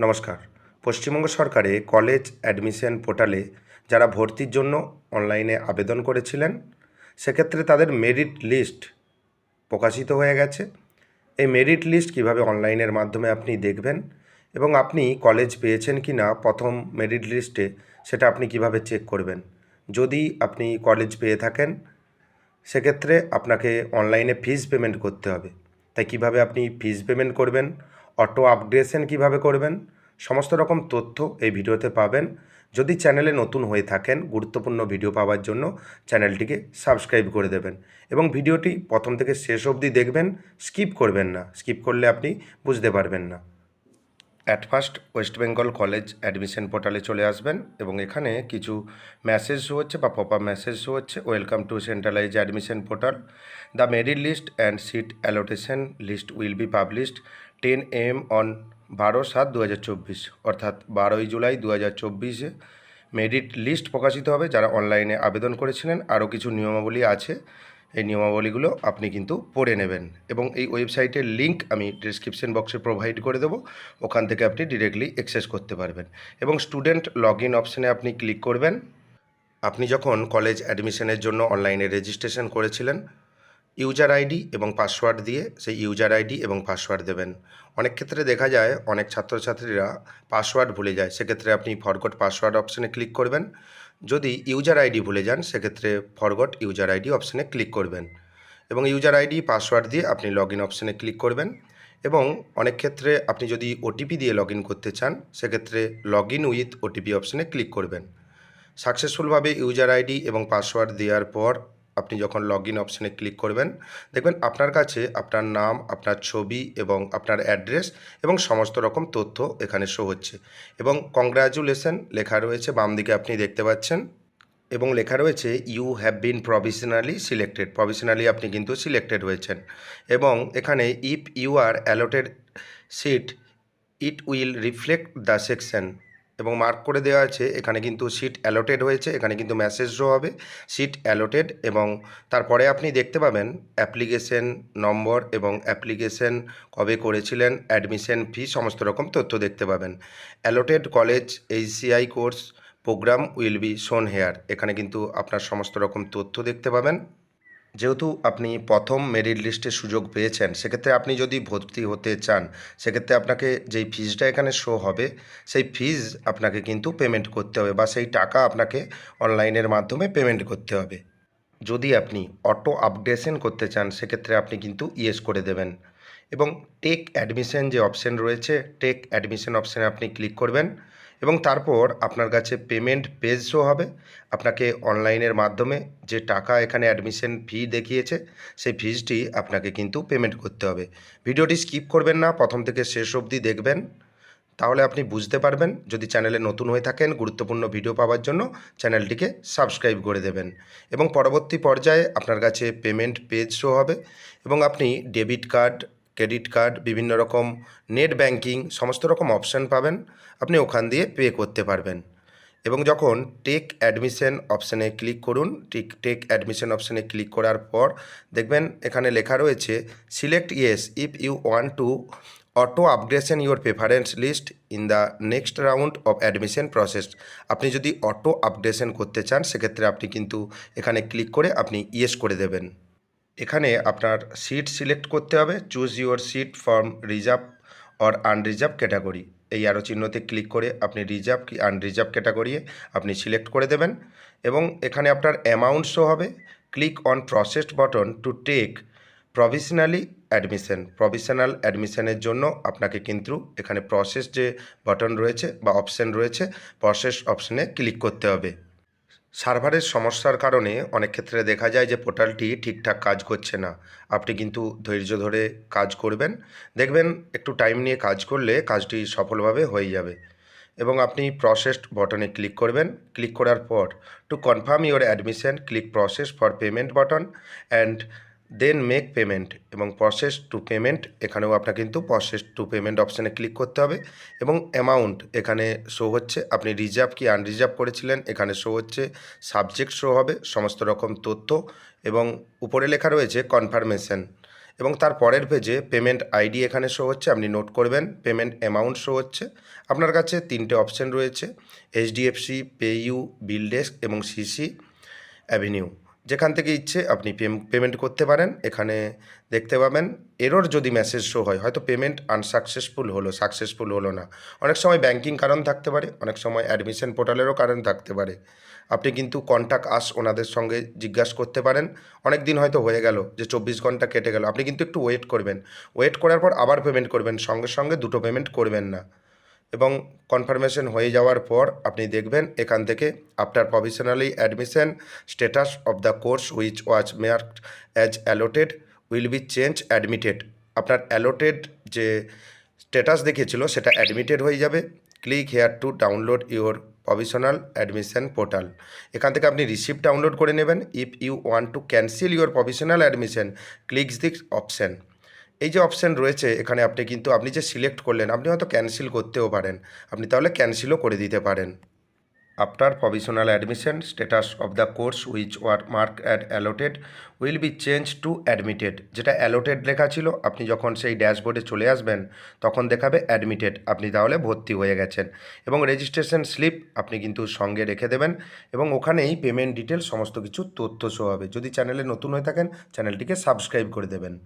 নমস্কার। পশ্চিমবঙ্গ সরকারে college admission পোর্টালে যারা ভর্তির জন্য অনলাইনে আবেদন করেছিলেন, সেক্ষেত্রে তাদের মেরিট লিস্ট প্রকাশিত হয়ে গেছে। এই মেরিট লিস্ট কীভাবে অনলাইনের মাধ্যমে আপনি দেখবেন এবং আপনি কলেজ পেয়েছেন কি না প্রথম মেরিট লিস্টে সেটা আপনি কীভাবে চেক করবেন? যদি আপনি কলেজ পেয়ে থাকেন, সেক্ষেত্রে আপনাকে অনলাইনে ফিজ পেমেন্ট করতে হবে। তাই কীভাবে আপনি ফিজ পেমেন্ট করবেন অটো আপগ্রেশন কীভাবে করবেন? সমস্ত রকম তথ্য এই ভিডিওতে পাবেন। যদি চ্যানেলে নতুন হয়ে থাকেন, গুরুত্বপূর্ণ ভিডিও পাওয়ার জন্য চ্যানেলটিকে সাবস্ক্রাইব করে দেবেন এবং ভিডিওটি প্রথম থেকে শেষ অবধি দেখবেন, স্কিপ করবেন না। স্কিপ করলে আপনি বুঝতে পারবেন না। At first West Bengal college admission পোর্টালে চলে আসবেন এবং এখানে কিছু মেসেজ শো হচ্ছে বা পপ মেসেজ শো হচ্ছে। Welcome to centralise admission portal the merit list and seat allotment list will be published ten AM on বারো সাত দু অর্থাৎ বারোই জুলাই দু হাজার চব্বিশে মেরিট লিস্ট প্রকাশিত হবে। যারা অনলাইনে আবেদন করেছিলেন, আরও কিছু নিয়মাবলী আছে। এই নিয়মাবলীগুলো আপনি কিন্তু পড়ে নেবেন এবং এই ওয়েবসাইটের লিংক আমি ডিসক্রিপশন বক্সে প্রোভাইড করে দেবো। ওখান থেকে আপনি ডিরেক্টলি অ্যাক্সেস করতে পারবেন এবং স্টুডেন্ট লগ ইন অপশানে আপনি ক্লিক করবেন। আপনি যখন কলেজ অ্যাডমিশনের জন্য অনলাইনে রেজিস্ট্রেশন করেছিলেন ইউজার আইডি এবং পাসওয়ার্ড দিয়ে সেই ইউজার আইডি এবং পাসওয়ার্ড দেবেন। অনেক ক্ষেত্রে দেখা যায় অনেক ছাত্রছাত্রীরা পাসওয়ার্ড ভুলে যায়। সেক্ষেত্রে আপনি ফরগট পাসওয়ার্ড অপশানে ক্লিক করবেন। যদি ইউজার আইডি ভুলে যান, সেক্ষেত্রে ফরগট ইউজার আইডি অপশানে ক্লিক করবেন। এবং ইউজার আইডি, পাসওয়ার্ড দিয়ে আপনি লগ ইন অপশানে ক্লিক করবেন। এবং অনেক ক্ষেত্রে আপনি যদি ওটিপি দিয়ে লগ করতে চান, সেক্ষেত্রে লগ ইন উইথ ওটিপি অপশানে ক্লিক করবেন। সাকসেসফুলভাবে ইউজার আইডি এবং পাসওয়ার্ড দেওয়ার পর আপনি যখন লগ ইন অপশানে ক্লিক করবেন, দেখবেন আপনার কাছে আপনার নাম, আপনার ছবি এবং আপনার অ্যাড্রেস এবং সমস্ত রকম তথ্য এখানে শো হচ্ছে। এবং কংগ্রাচুলেশন লেখা রয়েছে বাম দিকে আপনি দেখতে পাচ্ছেন। এবং লেখা রয়েছে you have been provisionally selected provisionally আপনি কিন্তু সিলেক্টেড হয়েছেন। এবং এখানে if you are allotted seat it will reflect the section এবং মার্ক করে দেওয়া আছে, এখানে কিন্তু সিট অ্যালোটেড হয়েছে, এখানে কিন্তু মেসেজ শো হবে সিট অ্যালোটেড এবং তারপরে আপনি দেখতে পাবেন অ্যাপ্লিকেশন নম্বর এবং অ্যাপ্লিকেশন কবে করেছিলেন অ্যাডমিশন ফি সমস্ত রকম তথ্য দেখতে পাবেন। Allotted college HCI course program will be shown here এখানে কিন্তু আপনার সমস্ত রকম তথ্য দেখতে পাবেন। যেহেতু আপনি প্রথম মেরিট লিস্টে সুযোগ পেয়েছেন, সেক্ষেত্রে আপনি যদি ভর্তি হতে চান, সেক্ষেত্রে আপনাকে যেই ফিজটা এখানে শো হবে, সেই ফিজ আপনাকে কিন্তু পেমেন্ট করতে হবে বা সেই টাকা আপনাকে অনলাইনের মাধ্যমে পেমেন্ট করতে হবে। যদি আপনি অটো আপডেশন করতে চান, সেক্ষেত্রে আপনি কিন্তু ইয়েস করে দেবেন। এবং টেক অ্যাডমিশন যে অপশান রয়েছে টেক অ্যাডমিশন অপশানে আপনি ক্লিক করবেন। এবং তারপর আপনার কাছে পেমেন্ট পেজ শো হবে। আপনাকে অনলাইনের মাধ্যমে যে টাকা এখানে অ্যাডমিশন ফি দেখিয়েছে, সেই ফিজটি আপনাকে কিন্তু পেমেন্ট করতে হবে। ভিডিওটি স্কিপ করবেন না, প্রথম থেকে শেষ অবধি দেখবেন। তাহলে আপনি বুঝতে পারবেন, যদি চ্যানেলে নতুন হয়ে থাকেন, গুরুত্বপূর্ণ ভিডিও পাওয়ার জন্য চ্যানেলটিকে সাবস্ক্রাইব করে দেবেন। এবং পরবর্তী পর্যায়ে আপনার কাছে পেমেন্ট পেজ শো হবে। এবং আপনি ডেবিট কার্ড ক্রেডিট কার্ড, বিভিন্ন রকম নেট ব্যাংকিং, সমস্ত রকম অপশান পাবেন। আপনি ওখান দিয়ে পে করতে পারবেন। এবং যখন টেক অ্যাডমিশন অপশানে ক্লিক করুন, টেক টেক অ্যাডমিশন অপশানে ক্লিক করার পর দেখবেন এখানে লেখা রয়েছে, select, yes, if you want to auto upgradation your preference list in the next round of admission process. আপনি যদি অটো আপডেশন করতে চান, সেক্ষেত্রে আপনি কিন্তু এখানে ক্লিক করে আপনি ইয়েস করে দেবেন। এখানে আপনার সিট সিলেক্ট করতে হবে choose your seat from reserve or unreserve category এই আরও চিহ্নতে ক্লিক করে আপনি রিজার্ভ কি আনরিজার্ভ ক্যাটাগরি আপনি সিলেক্ট করে দেবেন এবং এখানে আপনার অ্যামাউন্ট শো হবে। Click on processed button to take provisionally admission provisional অ্যাডমিশনের জন্য আপনাকে কিন্তু এখানে প্রসেস যে বাটন রয়েছে বা অপশান রয়েছে প্রসেস অপশানে ক্লিক করতে হবে। সার্ভারের সমস্যার কারণে অনেক ক্ষেত্রে দেখা যায় যে পোর্টালটি ঠিকঠাক কাজ করছে না। আপনি কিন্তু ধৈর্য ধরে কাজ করবেন। দেখবেন একটু টাইম নিয়ে কাজ করলে কাজটি সফলভাবে হয়ে যাবে এবং আপনি প্রসেসড বটনে ক্লিক করবেন। ক্লিক করার পর to confirm your admission click process for payment button and then make payment এবং প্রসেস টু পেমেন্ট এখানেও আপনাকে কিন্তু প্রসেস টু পেমেন্ট অপশানে ক্লিক করতে হবে এবং অ্যামাউন্ট এখানে শো হচ্ছে। আপনি রিজার্ভ কি আনরিজার্ভ করেছিলেন, এখানে শো হচ্ছে। সাবজেক্ট শো হবে, সমস্ত রকম তথ্য এবং উপরে লেখা রয়েছে কনফার্মেশন এবং তার পরের পেজে পেমেন্ট আইডি এখানে শো হচ্ছে, আপনি নোট করবেন পেমেন্ট অ্যামাউন্ট শো হচ্ছে। আপনার কাছে তিনটে অপশন রয়েছে এইচডিএফসি পেইউ বিল ডেস্ক এবং সিসি অ্যাভিনিউ যেখান থেকে ইচ্ছে আপনি পেমেন্ট করতে পারেন। এখানে দেখতে পাবেন এরর যদি মেসেজ শো হয়, হয়তো পেমেন্ট আনসাকসেসফুল হলো সাকসেসফুল হলো না। অনেক সময় ব্যাংকিং কারণ থাকতে পারে, অনেক সময় অ্যাডমিশন পোর্টালেরও কারণ থাকতে পারে। আপনি কিন্তু কন্ট্যাক্ট আস ওনাদের সঙ্গে জিজ্ঞাসা করতে পারেন। অনেক দিন হয়তো হয়ে গেল যে চব্বিশ ঘণ্টা কেটে গেল। আপনি কিন্তু একটু ওয়েট করবেন। ওয়েট করার পর আবার পেমেন্ট করবেন। সঙ্গে সঙ্গে দুটো পেমেন্ট করবেন না। এবং কনফার্মেশন হয়ে যাওয়ার পর আপনি দেখবেন এখান থেকে after provisionally admission status of the course which was marked as allotted will be change admitted আপনার অ্যালোটেড যে স্ট্যাটাস দেখিয়েছিল সেটা অ্যাডমিটেড হয়ে যাবে। Click here to download your provisional admission portal এখান থেকে আপনি রিসিপ্ট ডাউনলোড করে নেবেন। If you want to cancel your provisional admission clicks this option এই যে অপশান রয়েছে এখানে আপনি কিন্তু, আপনি যে সিলেক্ট করলেন, আপনি হয়তো ক্যান্সেল করতেও পারেন। আপনি তাহলে ক্যান্সেলও করে দিতে পারেন। After provisional admission status of the course which were marked allotted will be change to admitted যেটা অ্যালোটেড লেখা ছিল, আপনি যখন সেই ড্যাশবোর্ডে চলে আসবেন, তখন দেখাবে অ্যাডমিটেড আপনি তাহলে ভর্তি হয়ে গেছেন। এবং রেজিস্ট্রেশন স্লিপ আপনি কিন্তু সঙ্গে রেখে দেবেন এবং ওখানেই পেমেন্ট ডিটেল সমস্ত কিছু তথ্য শো হবে। যদি চ্যানেলে নতুন হয়ে থাকেন চ্যানেলটিকে সাবস্ক্রাইব করে দেবেন।